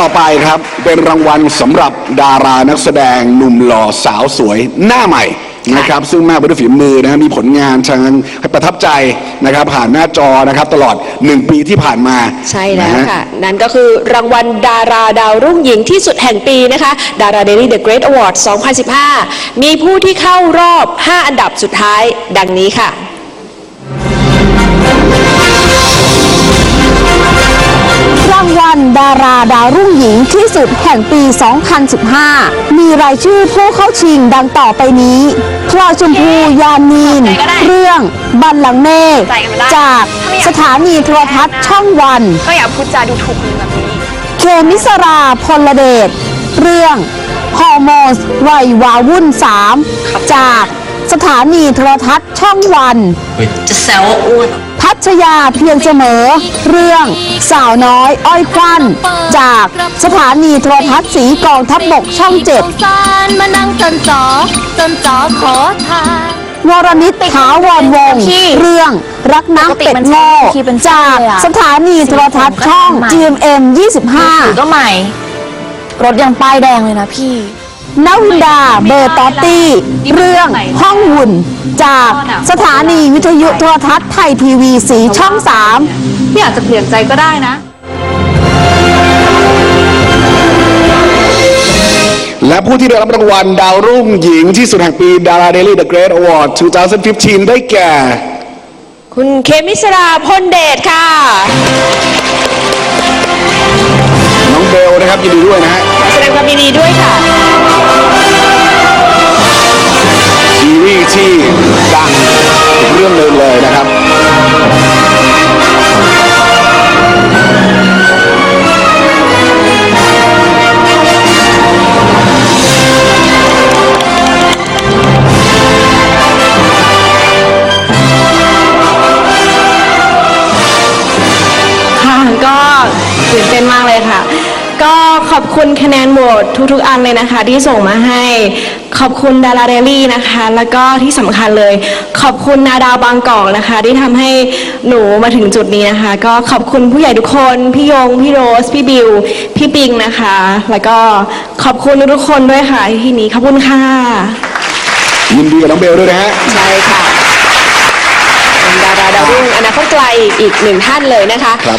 ต่อไปครับ เป็นรางวัลสำหรับดารานักแสดงหนุ่มหล่อสาวสวยหน้าใหม่นะครับซึ่งมากไปด้วยฝีมือนะฮะมีผลงานทางประทับใจนะครับผ่านหน้าจอนะครับตลอดหนึ่งปีที่ผ่านมาใช่แล้วนฮค่ะ นั่นก็คือรางวัลดาราดาวรุ่งหญิงที่สุดแห่งปีนะคะ ดาราเดลี่ The Great Award 2015 มีผู้ที่เข้ารอบ 5 อันดับสุดท้ายดังนี้ค่ะางวัลดาราดาวรุ่งหญิงที่สุดแห่งปี 2015 มีรายชื่อผู้เข้าชิงดังต่อไปนี้พลอยชมพูยานีน เรื่อง บันลังก์เมฆจากสถานีโทรทัศน์ช่องวัน ก็อย่าพูดจาดูถูกคนแบบนี้ เคมิสราพลเดช เรื่องฮอร์โมนวัยวาวุ่น 3 จาก สถานีโทรทัศน์ช่องวัน จะแซวว่าอ้วนพัชยาเพียงเสมอ เรื่องสาวน้อยอ้อยควันจากสถานีโทรทัศน์สีกองทัพบกช่องเจ็ดสารมานั่งจนจอจนจอขอทานวรนิตถาวรวงเรื่องรักน้ำเป็ดโง่จากสถานีโทรทัศน์ช่องสีผมก็ GMM 25ก็ใหม่ รถยังป้ายแดงเลยนะพี่ นวินดา เบอร์ตอตตี้ เรื่องห้องหุ่น จากสถานีวิทยุโทรทัศน์ไทยทีวีสีช่อง3พี่อาจจะเปลี่ยนใจก็ได้นะ และผู้ที่ได้รับรางวัลดาวรุ่งหญิงที่สุดแห่งปีดาราเดลี่ The Great Award 2015 ได้แก่ คุณเคมิสราพลเดชค่ะ น้องเบลนะครับยินดีด้วยนะฮะ ขอแสดงความยินดีด้วยค่ะ อีกเรื่องหนึ่งเลยนะครับค่ะก็ตื่นเต้นมากเลยค่ะ ก็ขอบคุณคะแนนโหวตทุกๆ อันเลยนะคะ ที่ส่งมาให้ ขอบคุณดาราเดลี่นะคะ แล้วก็ที่สำคัญเลย ขอบคุณนาดาวบางกอกนะคะ ที่ทำให้หนูมาถึงจุดนี้นะคะ ก็ขอบคุณผู้ใหญ่ทุกคน พี่ยง พี่โรส พี่บิว พี่ปิงนะคะ แล้วก็ขอบคุณทุกๆคนด้วยค่ะที่นี้ขอบคุณค่ะยินดีกับน้องเบลด้วยนะฮะ ใช่ค่ะเป็นดาราดาวรุ่งอนาคตไกลอีกหนึ่งท่านเลยนะคะ ครับ